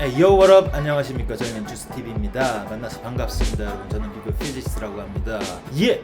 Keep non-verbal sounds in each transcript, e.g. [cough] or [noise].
Yo what up? 안녕하십니까? 저희는 주스TV입니다. 만나서 반갑습니다 여러분. 저는 비보 피지스라고 합니다. 예!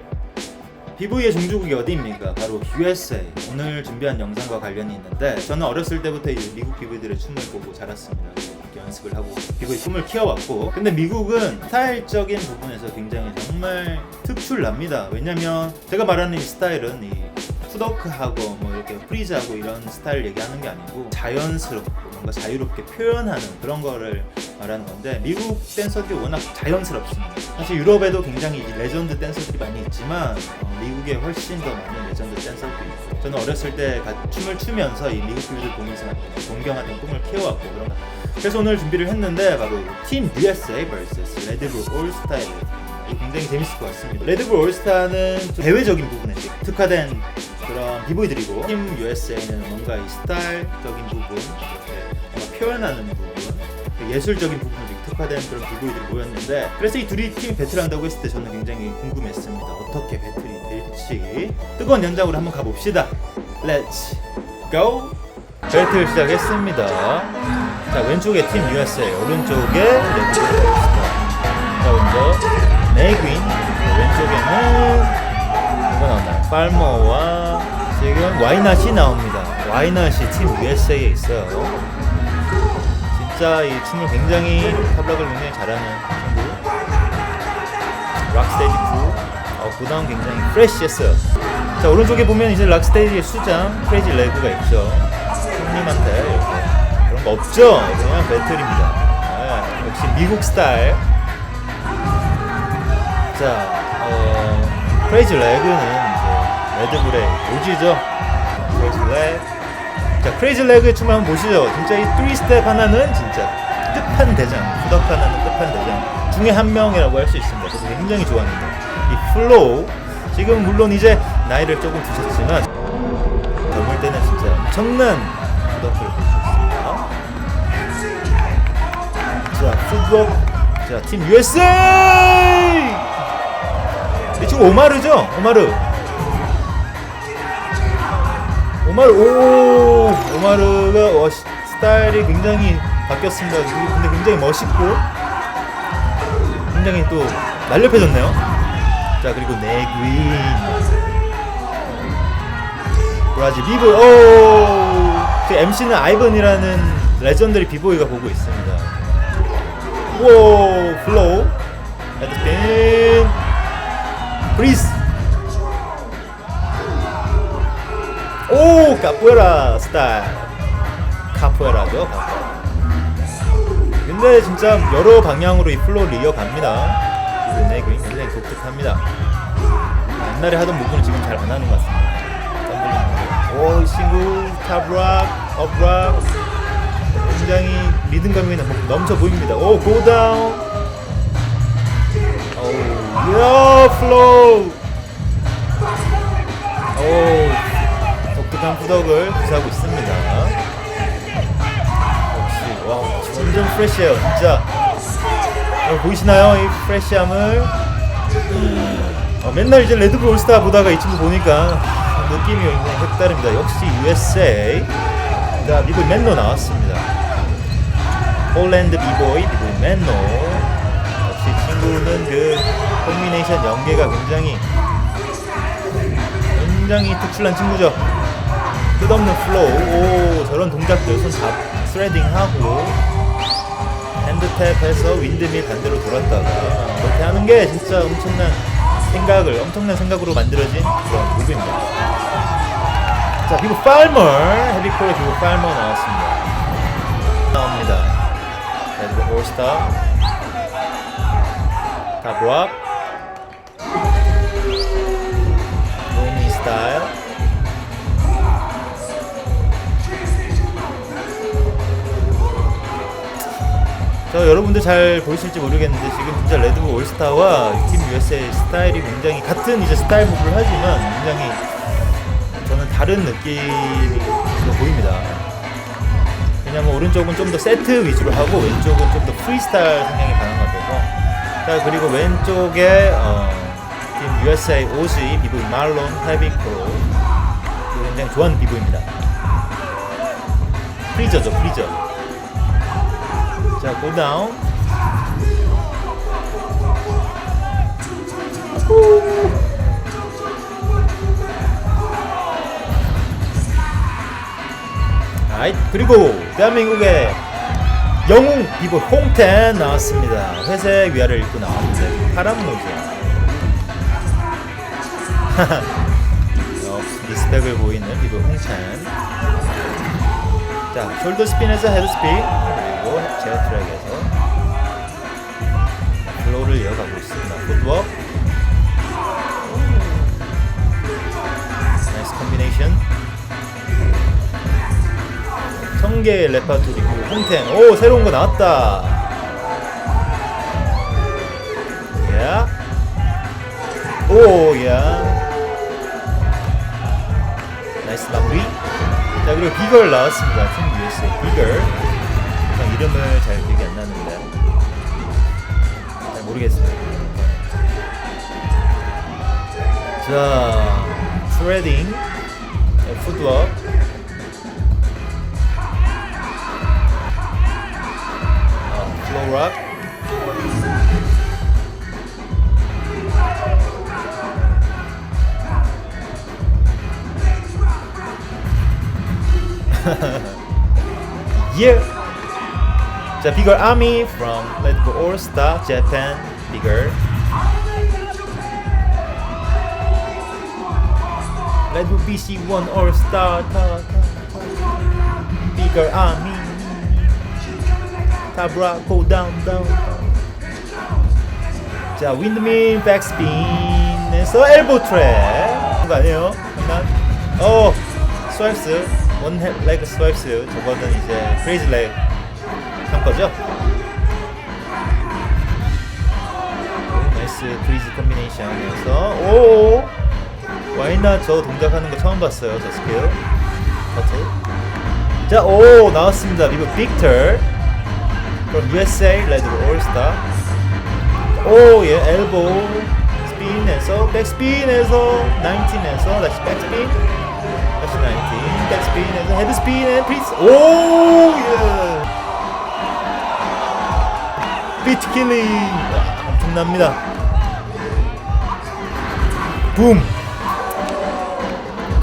BV의 종주국이 어디입니까? 바로 USA. 오늘 준비한 영상과 관련이 있는데 저는 어렸을 때부터 미국 비보이들의 춤을 보고 자랐습니다. 이렇게 연습을 하고 비보이 춤을 키워왔고 근데 미국은 스타일적인 부분에서 굉장히 정말 특출납니다. 왜냐면 제가 말하는 이 스타일은 이 푸더크하고 뭐 이렇게 프리즈하고 이런 스타일 얘기하는 게 아니고 자연스럽고 뭔가 자유롭게 표현하는 그런 거를 말하는 건데 미국 댄서들이 워낙 자연스럽습니다. 사실 유럽에도 굉장히 이 레전드 댄서들이 많이 있지만 어, 미국에 훨씬 더 많은 레전드 댄서들이 있고 저는 어렸을 때 가- 춤을 추면서 이 미국 뷰를 보면서 동경하는 꿈을 키워왔고 그런 거. 그래서 오늘 준비를 했는데 바로 팀 USA vs 레드불 올스타일 이게 굉장히 재밌을 것 같습니다. 레드불 올스타는 좀 대외적인 부분에 특화된 그런 비보이들이고 팀 USA는 뭔가 이 스타일적인 부분, 이렇게 표현하는 부분, 그 예술적인 부분에 특화된 그런 비보이들이 모였는데 그래서 이 둘이 팀이 배틀한다고 했을 때 저는 굉장히 궁금했습니다. 어떻게 배틀이 될지 뜨거운 연장으로 한번 가봅시다. Let's go! 배틀 시작했습니다. 자 왼쪽에 팀 USA, 오른쪽에. 자 먼저 메이퀸 왼쪽에는 누가 나오나요? 팔머와 지금 와이낫이 나옵니다. 와이낫이 팀 USA에 있어요. 진짜 이 춤을 굉장히 탑락을 굉장히 잘하는 친구. 락스테이지 프. 어, 그 다음 굉장히 프레시했어요. 자 오른쪽에 보면 이제 락스테이지의 수장 크레이지 레그가 있죠. 형님한테 이렇게 그런 거 없죠. 그냥 배틀입니다. 아, 역시 미국 스타일. 자, 어, 크레이지 레그는 레드불의 오지죠. 크레이지 레그. 자, 크레이지 레그의 춤을 한번 보시죠. 진짜 이 3스텝 하나는 진짜 끝판대장, 후덕 하나는 끝판대장 중에 한 명이라고 할 수 있습니다. 그래서 굉장히 좋아합니다. 이 플로우, 지금 물론 이제 나이를 조금 드셨지만 젊을 때는 진짜 엄청난 후덕을 보여줬습니다. 자, 풋볼. 자, 팀 USA! 이 친구 오마르죠? 오마르. 오마르, 오! 오마르가 와, 시- 스타일이 굉장히 바뀌었습니다. 근데 굉장히 멋있고, 굉장히 또 날렵해졌네요. 자, 그리고 네그윈. 브라질 비보이, 오! 그 MC는 아이번이라는 레전더리 비보이가 보고 있습니다. 오 플로우 헤드핀 브리스 오 카푸에라 스타일. 카푸에라죠 카푸에라. 근데 진짜 여러 방향으로 이 플로우를 이어갑니다. 네 그림 굉장히 독특합니다. 옛날에 하던 부분을 지금 잘 안 하는 것 같습니다. 오 싱글 탑락 업락. 굉장히 리듬감이 넘- 넘쳐 보입니다. 오, 고다운. 오, 야, 플로우. 오, 독특한 후덕을 구사하고 있습니다. 역시, 와, 완전 프레시해요, 진짜. 여러분 보이시나요? 이 프레시함을. 어, 맨날 이제 레드불 올스타 보다가 이 친구 보니까 느낌이 색다릅니다. 역시 USA. 자, 미국 맨노 나왔습니다. 폴란드 비보이, 비보이 맨노. 역시 친구는 그 콤비네이션 연계가 굉장히 굉장히 특출난 친구죠. 끝없는 플로우, 오 저런 동작들 손잡 스레딩하고 핸드탭해서 윈드밀 반대로 돌았다가 이렇게 하는 게 진짜 엄청난 생각을 엄청난 생각으로 만들어진 그런 무브입니다. 자 비보 팔머 헤비콜의 비보 팔머 나왔습니다. 나옵니다. 레드 올스타 가브락 저 여러분들 잘 보이실지 모르겠는데 지금 진짜 레드불 올스타와 팀 USA 스타일이 굉장히 같은 이제 스타일 무브를 하지만 굉장히 저는 다른 느낌이 보입니다. 왜냐면 오른쪽은 좀 더 세트 위주로 하고 왼쪽은 좀 더 프리스타일 성향이 강한 것 같아서. 자 그리고 왼쪽에 어, 팀 USA 오지 비보 말론 헤비크로. 굉장히 좋아하는 비보입니다. 프리저죠 프리저 자, down. 아이 그리고 대한민국의 영웅 비보 홍텐 나왔습니다. 회색 위아래를 입고 나왔는데 파란 모자. [laughs] 어, 리스펙을 보이는 비보 홍텐. 자, 숄더 스핀에서 헤드 스핀 제어 트랙에서 플로우를 이어가고 있습니다. 풋워크. 나이스 콤비네이션. 청개 레파토리고 홍텐. 오 새로운 거 나왔다. 야. 오야. 나이스 마무리. 자 그리고 비걸 나왔습니다. 팀 USA 비걸 참 이름을 잘 기억이 안 나는데. 잘 모르겠습니다. 자 트레딩 푸드업 아, 플로우락 [laughs] yeah. 자, bigger army from Let Go All Star Japan. Bigger. Let Go BC One All Star. Ta, ta, ta. Bigger army. Tabra go down down. down. 자, 윈드밀 백스핀에서 엘보 트랩. 그거 아니에요? 장난? 어, 스와이프스. 원 레그 스와이프스. 저거는 이제 크레이지 레그 한 거죠? 오, 나이스 크레이지 콤비네이션에서 오! 와이나 저 동작하는 거 처음 봤어요, 저 스킬. 커트. 자, 오! 나왔습니다. 리브 빅터. from USA 레드 올스타. 오, 예, 엘보 스핀에서 백스핀에서 19에서 다시 백스핀 다시 19 백스핀에서 헤드스핀 앤 프리스 오, 예. 비트 킬링 와, 엄청납니다. 붐.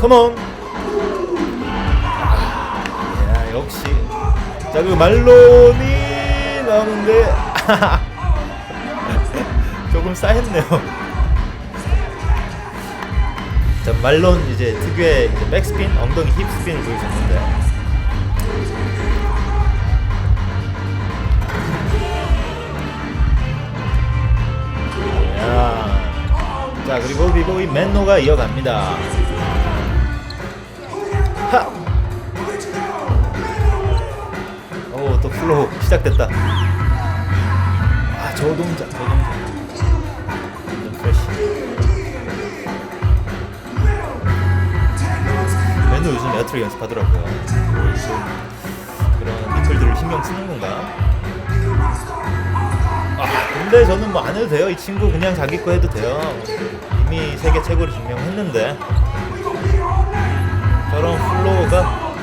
컴온. 야, 역시. 자, 그리고 말론이 나오는데 [laughs] 조금 쌓였네요. 자, 말론 이제 특유의 이제 백스핀, 엉덩이 힙 스핀을 보여줬는데. 자, 그리고 비보이 맨노가 이어갑니다. 하! 오, 또 플로우 시작됐다. 아, 저 동작, 저 동작. 요즘 에어트랙 연습하더라고요. 좀 그런 리플들을 신경 쓰는 건가? 아, 근데 저는 뭐 안 해도 돼요. 이 친구 그냥 자기 거 해도 돼요. 이미 세계 최고를 증명했는데. 저런 플로우가.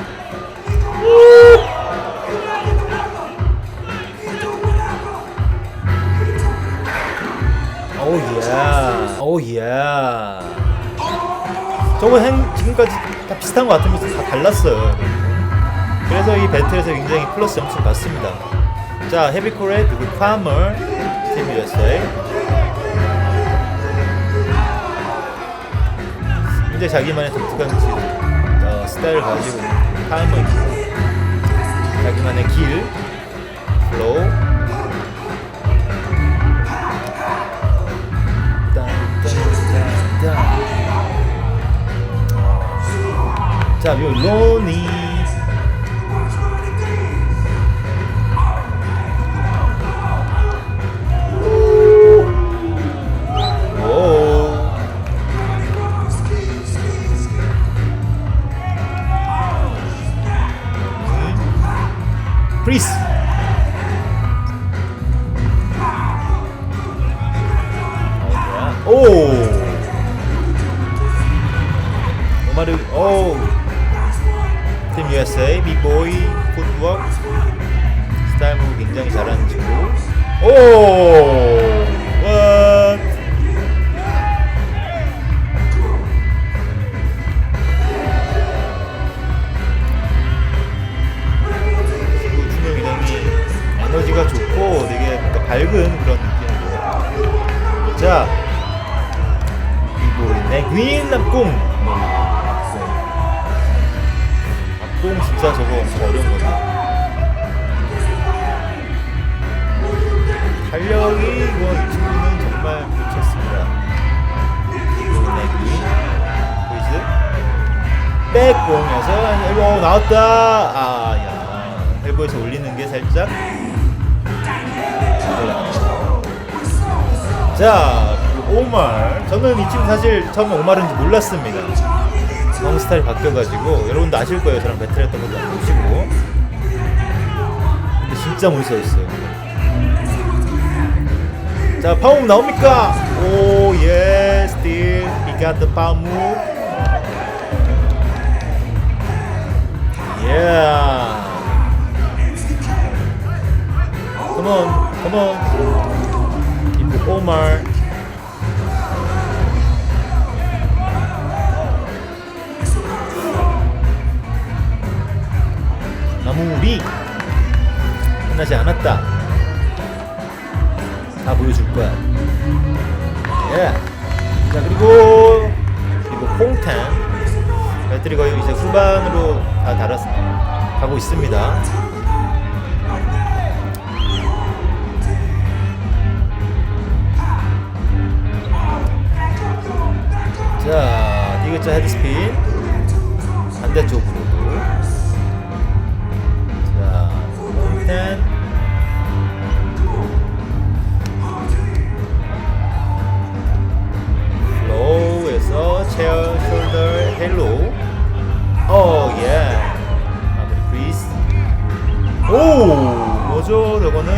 오예. 오예. 저거 행 지금까지 다 비슷한 것 같으면서 다 달랐어요 그래서 이 배틀에서 굉장히 플러스 점수를 받습니다. 자 헤비코레 누구? 파머 팀 USA 이제 자기만의 독특한 지- 어, 스타일을 가지고 있는 파머입니다 자기만의 길 플로우. 자, 요 로니. 프 백공에서 엘보 나왔다. 아, 야. 엘보에서 올리는 게 살짝. 자, 오말. 저는 이 친구 사실 처음에 오말인지 몰랐습니다. 너무 스타일이 바뀌어가지고 여러분도 아실 거예요. 저랑 배틀했던 것도 보시고. 근데 진짜 멋있어졌어요. 자, 파움 나옵니까? 오, 예, still he got the move. Yeah. Come on, come on. Ibu Omar. 나무리 끝나지 않았다. 다 보여줄 거야. 예. 자 그리고 그리고 콩탄 배터리 거의 이제 후반으로 다 달았 가고 있습니다. 자 디귿자 헤드스핀 반대쪽으로 뭐죠 저거는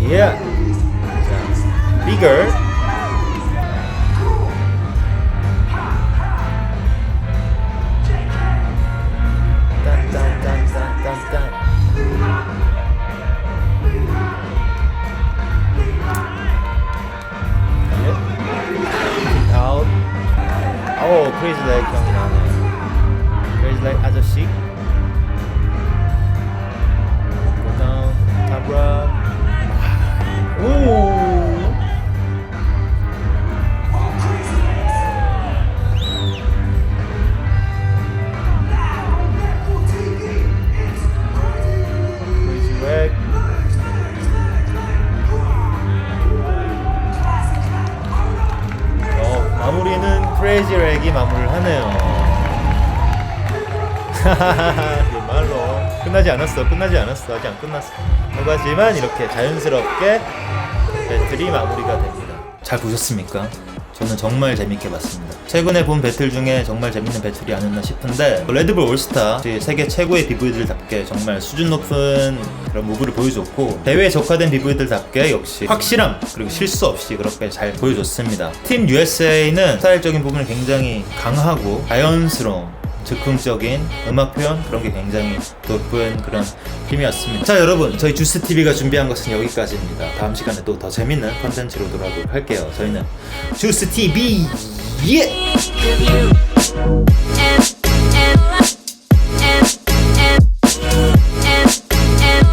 예 자, 비거 딴딴딴딴딴딴 out. 오, 크레이지 라이크 형이 나오네. 크레이지 라이크 아저씨. 크레이지 렉이 마무리를 하네요. [laughs] 정말로 끝나지 않았어. 끝나지 않았어. 아직 안 끝났어. 하지만 이렇게 자연스럽게 배틀이 마무리가 됩니다. 잘 보셨습니까? 저는 정말 재밌게 봤습니다. 최근에 본 배틀 중에 정말 재밌는 배틀이 아니었나 싶은데 그 레드불 올스타 세계 최고의 비브이들답게 정말 수준 높은 그런 무브를 보여줬고 대회에 적화된 비브이들답게 역시 확실함 그리고 실수 없이 그렇게 잘 보여줬습니다. 팀 USA는 스타일적인 부분이 굉장히 강하고 자연스러움 즉흥적인 음악 표현 그런 게 굉장히 돋보인 그런 팀이었습니다. 자 여러분 저희 주스 TV가 준비한 것은 여기까지입니다. 다음 시간에 또 더 재밌는 컨텐츠로 돌아오도록 할게요. 저희는 주스 TV 예!